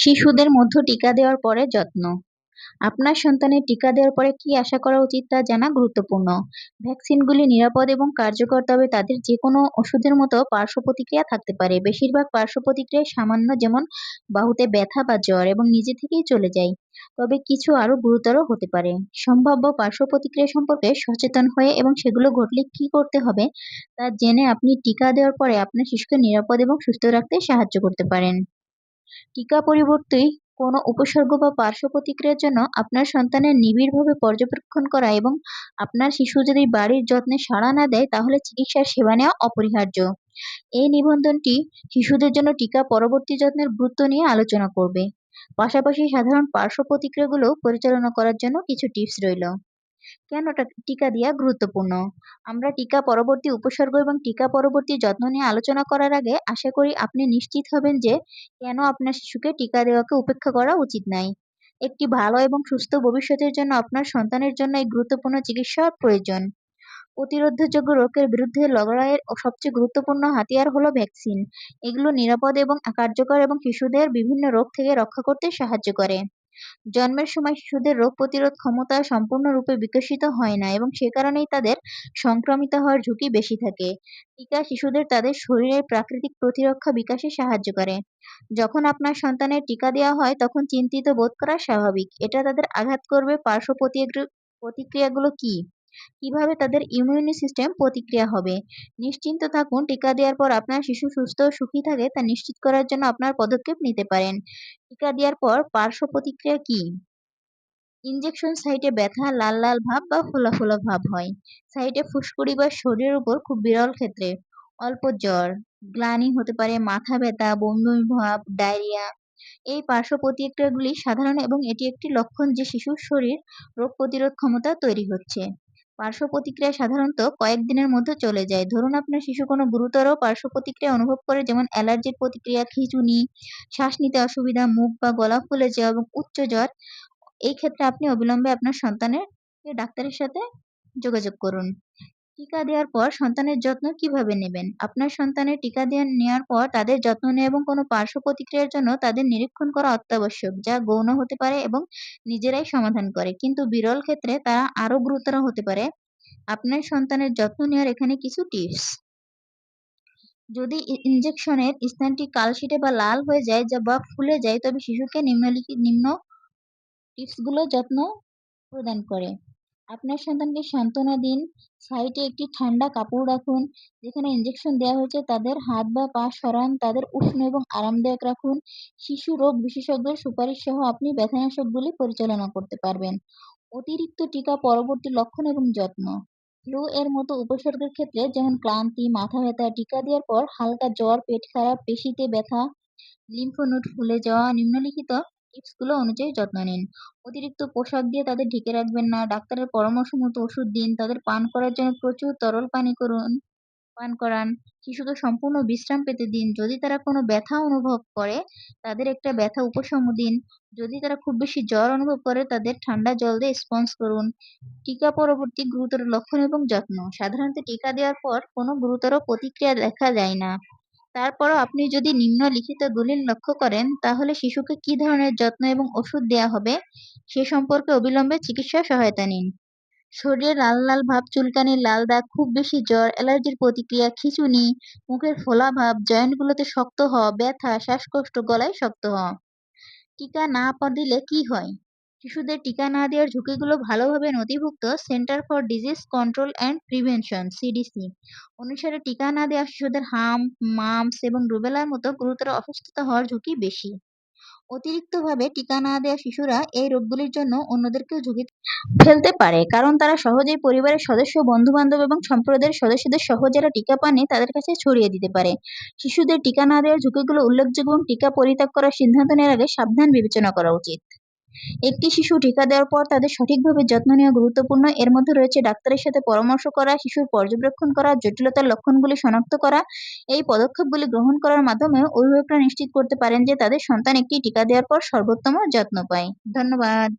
শিশুদের মধ্য টিকা দেওয়ার পরে যত্ন। আপনার সন্তানের টিকা দেওয়ার পরে কি আশা করা উচিত তা জানা গুরুত্বপূর্ণ। ভ্যাকসিনগুলি নিরাপদ এবং কার্যকর, তবে তাদের যে কোনো ওষুধের মতো পার্শ্ব প্রতিক্রিয়া থাকতে পারে। বেশিরভাগ পার্শ্ব প্রতিক্রিয়া সামান্য যেমন বাহুতে ব্যথা বা জ্বর এবং নিজে থেকেই চলে যায়, তবে কিছু আরও গুরুতর হতে পারে। সম্ভাব্য পার্শ্ব প্রতিক্রিয়া সম্পর্কে সচেতন হয়ে এবং সেগুলো ঘটলে কি করতে হবে তা জেনে আপনি টিকা দেওয়ার পরে আপনার শিশুকে নিরাপদ এবং সুস্থ রাখতে সাহায্য করতে পারেন। টিকা পরিবর্তে কোনো উপসর্গ বা পার্শ্ব প্রতিক্রিয়ার জন্য আপনার সন্তানের নিবিড়ভাবে পর্যবেক্ষণ করা এবং আপনার শিশু যদি বাড়ির যত্নে সাড়া না দেয়, তাহলে চিকিৎসার সেবা নেওয়া অপরিহার্য। এই নিবন্ধনটি শিশুদের জন্য টিকা পরবর্তী যত্নের গুরুত্ব নিয়ে আলোচনা করবে। পাশাপাশি সাধারণ পার্শ্ব প্রতিক্রিয়াগুলো পরিচালনা করার জন্য কিছু টিপস রইল। কেন টিকা দেওয়া গুরুত্বপূর্ণ? আমরা টিকা পরবর্তী উপসর্গ এবং টিকা পরবর্তী যত্ন নিয়ে আলোচনা করার আগে আশা করি আপনি নিশ্চিত হবেন যে কেন আপনার শিশুকে টিকা দেওয়াকে উপেক্ষা করা উচিত নাই। একটি ভালো এবং সুস্থ ভবিষ্যতের জন্য আপনার সন্তানের জন্য এই গুরুত্বপূর্ণ চিকিৎসা প্রয়োজন। প্রতিরোধযোগ্য রোগের বিরুদ্ধে লড়াইয়ের সবচেয়ে গুরুত্বপূর্ণ হাতিয়ার হলো ভ্যাকসিন। এগুলো নিরাপদ এবং কার্যকর এবং শিশুদের বিভিন্ন রোগ থেকে রক্ষা করতে সাহায্য করে। জন্মের সময় শিশুদের রোগ প্রতিরোধ ক্ষমতা সম্পূর্ণরূপে বিকশিত হয় না এবং সে কারণেই তাদের সংক্রমিত হওয়ার ঝুঁকি বেশি থাকে। টিকা শিশুদের তাদের শরীরের প্রাকৃতিক প্রতিরক্ষা বিকাশে সাহায্য করে। যখন আপনার সন্তানের টিকা দেওয়া হয়, তখন চিন্তিত বোধ করা স্বাভাবিক। এটা তাদের আঘাত করবে। পার্শ্ব প্রতিক্রিয়াগুলো কি? কীভাবে তাদের ইমিউনি সিস্টেম প্রতিক্রিয়া হবে? নিশ্চিন্ত থাকুন, টিকা দেওয়ার পর আপনার শিশু সুস্থ ও সুখী থাকে তা নিশ্চিত করার জন্য আপনার পদক্ষেপ নিতে পারেন। টিকা দেওয়ার পর পার্শ্ব প্রতিক্রিয়া কি? ইনজেকশন সাইটে ব্যথা, লাল লাল ভাব বা ফোলা ফোলা ভাব হয়। সাইটে ফুসকুড়ি বা শরীরের উপর খুব বিরল ক্ষেত্রে। অল্প জ্বর, গ্লানি হতে পারে, মাথা ব্যথা, বমি ভাব, ডায়রিয়া। এই পার্শ্ব প্রতিক্রিয়াগুলি সাধারণ এবং এটি একটি লক্ষণ যে শিশুর শরীর রোগ প্রতিরোধ ক্ষমতা তৈরি হচ্ছে পার্শ্ব প্রতিক্রিয়া সাধারণত কয়েকদিনের মধ্যে চলে যায়। ধরুন আপনার শিশু কোনো গুরুতর পার্শ্ব প্রতিক্রিয়া অনুভব করে, যেমন অ্যালার্জির প্রতিক্রিয়া, খিঁচুনি, শ্বাস নিতে অসুবিধা, মুখ বা গলা ফুলে যাওয়া এবং উচ্চ জ্বর, এই ক্ষেত্রে আপনি অবিলম্বে আপনার সন্তানের ডাক্তারের সাথে যোগাযোগ করুন। টিকা দেওয়ার পর সন্তানের যত্ন কীভাবে নেবেন? আপনার সন্তানের টিকা দেওয়া নেওয়ার পর তাদের যত্ন নেওয়া এবং কোনো পার্শ্ব প্রতিক্রিয়ার জন্য তাদের নিরীক্ষণ করা অত্যাবশ্যক, যা গৌণ হতে পারে এবং নিজেরাই সমাধান করে। কিন্তু বিরল ক্ষেত্রে তারা আরও গুরুতর হতে পারে। আপনার সন্তানের যত্ন নেওয়ার এখানে কিছু টিপস। যদি ইনজেকশনের স্থানটি কালশিটে বা লাল হয়ে যায় যা বা ফুলে যায়, তবে শিশুকে নিম্নলিখিত নিম্ন টিপসগুলো যত্ন প্রদান করে। আপনার সন্তানকে সান্ত্বনা দিন। সাইডে একটি ঠান্ডা কাপড় রাখুন, যেখানে ইঞ্জেকশন দেওয়া হয়েছে, তাদের হাত বা পা সরান, তাদের উষ্ণ এবং আরামদায়ক রাখুন। শিশু রোগ বিশেষজ্ঞের সুপারিশ সহ আপনি ব্যথানাশকগুলি পরিচালনা করতে পারবেন। অতিরিক্ত টিকা পরবর্তী লক্ষণ এবং যত্ন। ফ্লু এর মতো উপসর্গের ক্ষেত্রে যেমন ক্লান্তি, মাথা ব্যথা, টিকা দেওয়ার পর হালকা জ্বর, পেট খারাপ, পেশিতে ব্যথা লিম্ফ নোড ফুলে যাওয়া, নিম্নলিখিত টিপসগুলো অনুযায়ী যত্ন নিন। অতিরিক্ত পোশাক দিয়ে তাদের ঢেকে রাখবেন না। ডাক্তারের পরামর্শ মতো ওষুধ দিন। তাদের পান করার জন্য প্রচুর তরল পানি করুন, পান করান। শিশুকে সম্পূর্ণ বিশ্রাম পেতে দিন। যদি তারা কোনো ব্যথা অনুভব করে, তাদের একটা ব্যথা উপশম দিন। যদি তারা খুব বেশি জ্বর অনুভব করে, তাদের ঠান্ডা জল দিয়ে স্পঞ্জ করুন। টিকা পরবর্তী গুরুতর লক্ষণ এবং যত্ন। সাধারণত টিকা দেওয়ার পর কোনো গুরুতর প্রতিক্রিয়া দেখা যায় না। তারপরও আপনি যদি নিম্নলিখিত দলিল লক্ষ্য করেন, তাহলে শিশুকে কি ধরনের যত্ন এবং ওষুধ দেওয়া হবে সে সম্পর্কে অবিলম্বে চিকিৎসা সহায়তা নিন। শরীরে লাল লাল ভাব, চুলকানি, লাল দাগ, খুব বেশি জ্বর, অ্যালার্জির প্রতিক্রিয়া, খিঁচুনি, মুখের ফোলা ভাব, জয়েন্টগুলোতে শক্ত হওয়া, ব্যথা, শ্বাসকষ্ট, গলায় শক্ত হওয়া। টিকা না দিলে কি হয়? শিশুদের টিকা না দেওয়ার ঝুঁকিগুলো ভালোভাবে নথিভুক্ত centre for disease control and prevention CDC অনুসারে টিকা না দেওয়া শিশুদের হাম, মামস এবং রুবেলার মতো গুরুতর অসুস্থতা হওয়ার ঝুঁকি বেশি। অতিরিক্তভাবে টিকা না দেওয়া শিশুরা এই রোগগুলির জন্য অন্যদেরকেও ঝুঁকি ফেলতে পারে, কারণ তারা সহজেই পরিবারের সদস্য বন্ধু বান্ধব এবং সম্প্রদায়ের সদস্যদের সহ যারা টিকা পাননি তাদের কাছে ছড়িয়ে দিতে পারে। শিশুদের টিকা না দেওয়ার ঝুঁকিগুলো উল্লেখযোগ্য এবং টিকা পরিত্যাগ করার সিদ্ধান্ত নেওয়ার আগে সাবধান বিবেচনা করা উচিত। একটি শিশু টিকা দেওয়ার পর তাদের সঠিকভাবে যত্ন নেওয়া গুরুত্বপূর্ণ। এর মধ্যে রয়েছে ডাক্তারের সাথে পরামর্শ করা, শিশুর পর্যবেক্ষণ করা, জটিলতার লক্ষণগুলি শনাক্ত করা। এই পদক্ষেপগুলি গ্রহণ করার মাধ্যমে অভিভাবকরা নিশ্চিত করতে পারেন যে তাদের সন্তান একটি টিকা দেওয়ার পর সর্বোত্তম যত্ন পায়। ধন্যবাদ।